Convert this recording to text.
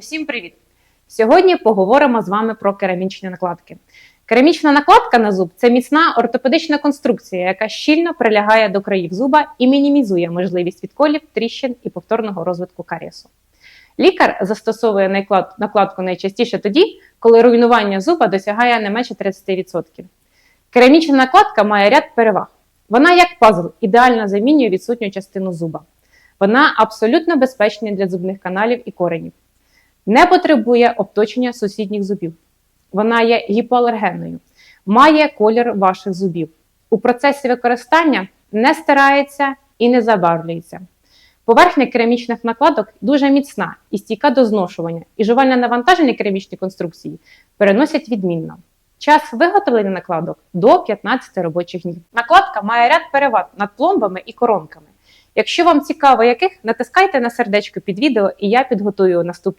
Усім привіт! Сьогодні поговоримо з вами про керамічні накладки. Керамічна накладка на зуб це міцна ортопедична конструкція, яка щільно прилягає до країв зуба і мінімізує можливість відколів, тріщин і повторного розвитку карієсу. Лікар застосовує накладку найчастіше тоді, коли руйнування зуба досягає не менше 30%. Керамічна накладка має ряд переваг. Вона, як пазл, ідеально замінює відсутню частину зуба. Вона абсолютно безпечна для зубних каналів і коренів. Не потребує обточення сусідніх зубів. Вона є гіпоалергенною, має колір ваших зубів. У процесі використання не стирається і не забарвлюється. Поверхня керамічних накладок дуже міцна і стійка до зношування, і жувальне навантаження керамічної конструкції переносять відмінно. Час виготовлення накладок до 15 робочих днів. Накладка має ряд переваг над пломбами і коронками. Якщо вам цікаво, яких, натискайте на сердечко під відео, і я підготую наступний